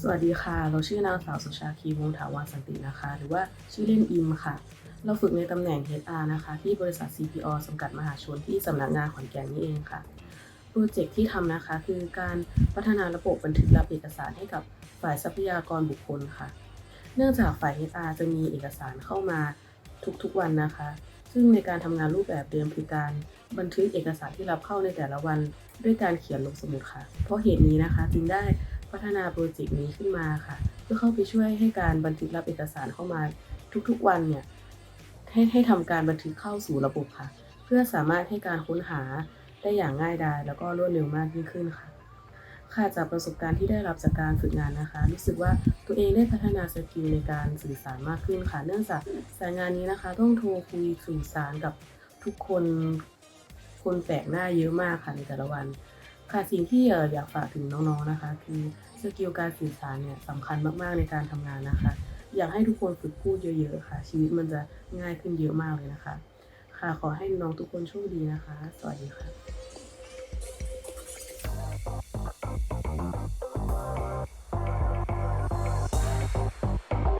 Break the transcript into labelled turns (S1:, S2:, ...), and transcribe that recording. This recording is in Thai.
S1: สวัสดีค่ะ เราชื่อนางสาวสุชาคีวงถาวรสันตินะคะ หรือว่าชื่อเล่นอิมค่ะ เราฝึกในตำแหน่ง HR นะคะ ที่บริษัท CPO จำกัดมหาชนที่สำนักงานขอนแก่นนี่เองค่ะ โปรเจกต์ที่ทำนะคะคือการพัฒนาระบบบันทึกรับเอกสารให้กับฝ่ายทรัพยากรบุคคลค่ะ เนื่องจากฝ่าย HR จะมีเอกสารเข้ามาทุกๆวันนะคะ ซึ่งในการทำงานรูปแบบเดิมคือการบันทึกเอกสารที่รับเข้าในแต่ละวัน ด้วยการเขียนลงสมุดค่ะ เพราะเหตุนี้นะคะจึงได้ พัฒนาโปรเจกต์นี้ขึ้นมาค่ะ เพื่อเข้าไปช่วยให้การบันทึกรับเอกสารเข้ามาทุกๆวันเนี่ยให้ให้ทำการบันทึกเข้าสู่ระบบค่ะ เพื่อสามารถให้การค้นหาได้อย่างง่ายดายแล้วก็รวดเร็วมากยิ่งขึ้นค่ะ ค่ะจากประสบการณ์ที่ได้รับจากการฝึกงานนะคะ รู้สึกว่าตัวเองได้พัฒนาสกิลในการสื่อสารมากขึ้นค่ะ เนื่องจากสายงานนี้นะคะ ต้องโทรคุยสื่อสารกับทุกคนคนแปลกหน้าเยอะมากค่ะในแต่ละวัน ค่ะสิ่งที่เอ่ออยากฝากถึงน้องๆนะคะ คือสกิลการสื่อสารเนี่ยสำคัญมากๆในการทำงานนะคะ อยากให้ทุกคนฝึกพูดเยอะๆค่ะ ชีวิตมันจะง่ายขึ้นเยอะมากเลยนะคะ ค่ะขอให้น้องทุกคนโชคดีนะคะ สวัสดีค่ะ